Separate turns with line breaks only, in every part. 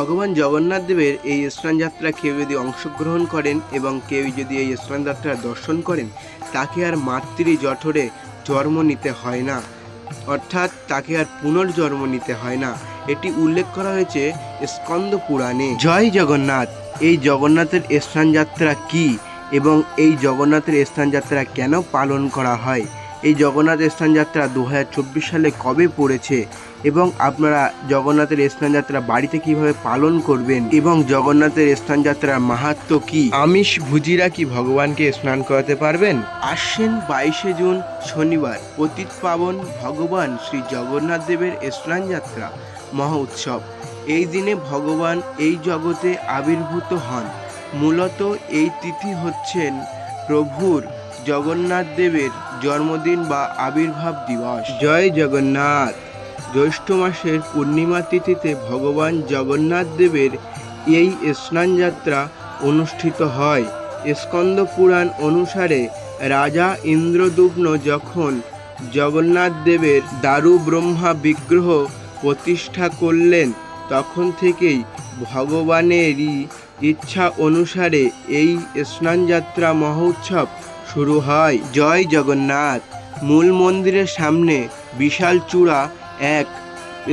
ভগবান জগন্নাথ দেবের এই স্নান যাত্রা কেউ যদি অংশগ্রহণ করেন এবং কেউ যদি এই স্নান যাত্রা দর্শন করেন, তাকে আর মাতৃ জঠরে জন্ম নিতে হয় না। অর্থাৎ তাকে আর পুনর্জন্ম নিতে হয় না। এটি উল্লেখ করা হয়েছে স্কন্দ পুরাণে। জয় জগন্নাথ! এই জগন্নাথের স্নান যাত্রা কি এবং এই জগন্নাথের স্থান যাত্রা কেন পালন করা হয়? এই জগন্নাথ স্থান যাত্রা দু হাজার চব্বিশ সালে কবে পড়েছে এবং আপনারা জগন্নাথের স্থান যাত্রা বাড়িতে কীভাবে পালন করবেন এবং জগন্নাথের স্থান যাত্রার মাহাত্ম কি? আমিষ ভুজিরা কি ভগবানকে স্নান করাতে পারবেন? আশ্বিন বাইশে জুন শনিবার পতিত পাবন ভগবান শ্রী জগন্নাথ দেবের স্নান যাত্রা মহা উৎসব। এই দিনে ভগবান এই জগতে আবির্ভূত হন। মূলত এই তিথি হচ্ছেন প্রভুর জগন্নাথ দেবের জন্মদিন বা আবির্ভাব দিবস। জয় জগন্নাথ। জ্যৈষ্ঠ মাসের পূর্ণিমা তিথিতে ভগবান জগন্নাথ দেবের এই স্নান যাত্রা অনুষ্ঠিত হয়। স্কন্দ পুরাণ অনুসারে রাজা ইন্দ্রদুগ্ন যখন জগন্নাথ দেবের দারু ব্রহ্মা বিগ্রহ প্রতিষ্ঠা করলেন, তখন থেকেই ভগবানেরই ইচ্ছা অনুসারে এই স্নানযাত্রা মহোৎসব শুরু হয় জয় জগন্নাথ। মূল মন্দিরের সামনে বিশাল চূড়া এক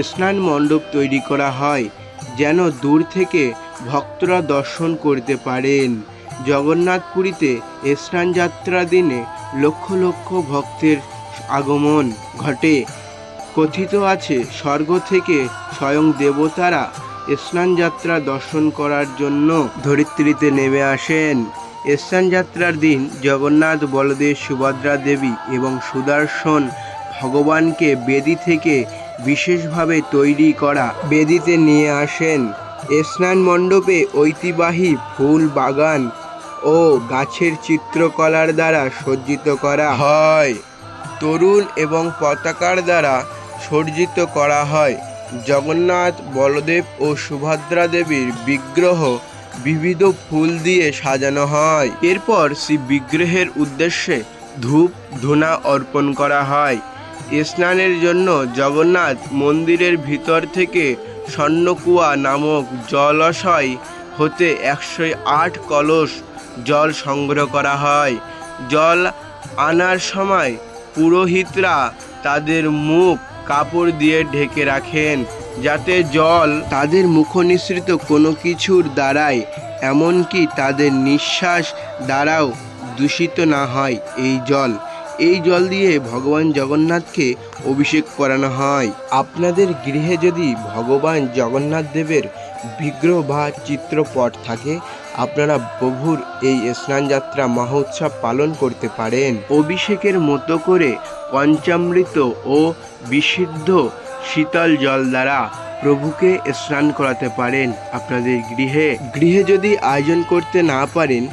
স্নান মণ্ডপ তৈরি করা হয়, যেন দূর থেকে ভক্তরা দর্শন করতে পারেন। জগন্নাথপুরীতে স্নান যাত্রা দিনে লক্ষ লক্ষ ভক্তের আগমন ঘটে। কথিত আছে, স্বর্গ থেকে স্বয়ং দেবতারা স্নান যাত্রা দর্শন করার জন্য ধরিত্রীতে নেমে আসেন। স্নান যাত্রার দিন জগন্নাথ, বলদেব, সুভদ্রা দেবী এবং সুদর্শন ভগবানকে বেদি থেকে বিশেষভাবে তৈরি করা বেদিতে নিয়ে আসেন। স্নান মণ্ডপে ঐতিবাহী ফুল বাগান ও গাছের চিত্রকলার দ্বারা সজ্জিত করা হয়। তরুণ এবং পতাকার দ্বারা সজ্জিত করা হয়। জগন্নাথ, বলদেব ও সুভদ্রা দেবীর বিগ্রহ বিবিধ ফুল দিয়ে সাজানো হয়। এরপর শ্রী বিগ্রহের উদ্দেশ্যে ধূপ, ধুনা অর্পণ করা হয়। স্নানের জন্য জগন্নাথ মন্দিরের ভিতর থেকে স্বর্ণকুয়া নামক জলাশয় হতে একশো আট কলস জল সংগ্রহ করা হয়। জল আনার সময় পুরোহিতরা তাদের মুখ কাপড় দিয়ে ঢেকে রাখেন। যাতে জল তাদের মুখ নিঃসৃত কোনো কিছুর দ্বারাই, এমনকি তাদের নিঃশ্বাস দ্বারাও দূষিত না হয় এই জল। এই জল দিয়ে ভগবান জগন্নাথকে অভিষেক করানো হয়। আপনাদের গৃহে যদি ভগবান জগন্নাথ দেবের বিগ্রহ বা চিত্রপট থাকে, আপনারা প্রভুর এই স্নানযাত্রা মহোৎসব পালন করতে পারেন। অভিষেকের মতো করে পঞ্চামৃত ও বিশুদ্ধ শীতল জল দ্বারা প্রভুকে স্নান করাতে পারেন আপনাদের গৃহে। গৃহে যদি আয়োজন করতে না পারেন,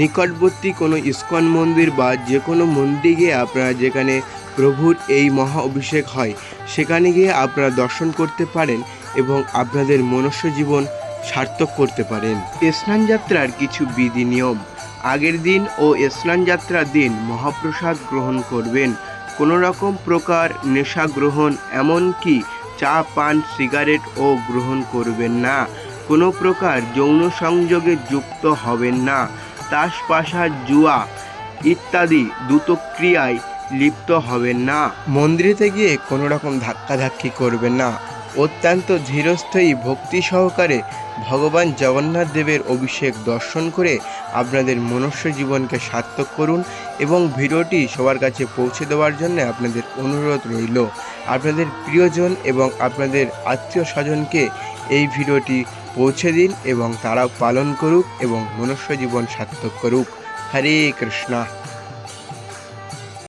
নিকটবর্তী কোনো ইস্কন মন্দির বা যে কোনো মন্দিরে গিয়ে আপনারা যেখানে প্রভুর এই মহা অভিষেক হয়, সেখানে গিয়ে আপনারা দর্শন করতে পারেন এবং আপনাদের মনুষ্য জীবন সার্থক করতে পারেন। স্নান যাত্রার কিছু বিধি নিয়ম। আগের দিন ও স্নান যাত্রার দিন মহাপ্রসাদ গ্রহণ করবেন। কোনো রকম প্রকার নেশা গ্রহণ, এমনকি চা, পান, সিগারেট ও গ্রহণ করবেন না। কোনো প্রকার যৌন সংযোগে যুক্ত হবেন না। তাস পাশা জুয়া ইত্যাদি দ্রুতক্রিয়ায় লিপ্ত হবেন না। মন্দিরেতে গিয়ে কোনো রকম ধাক্কাধাক্কি করবেন না। অত্যন্ত ধীরস্থয়ী ভক্তি সহকারে ভগবান জগন্নাথ দেবের অভিষেক দর্শন করে আপনাদের মনুষ্য জীবনকে সার্থক করুন এবং ভিডিওটি সবার কাছে পৌঁছে দেওয়ার জন্য আপনাদের অনুরোধ রইল। আপনাদের প্রিয়জন এবং আপনাদের আত্মীয় স্বজনকে এই ভিডিওটি পৌঁছে দিন এবং তারাও পালন করুক এবং মনুষ্য জীবন সার্থক করুক। হরে কৃষ্ণা।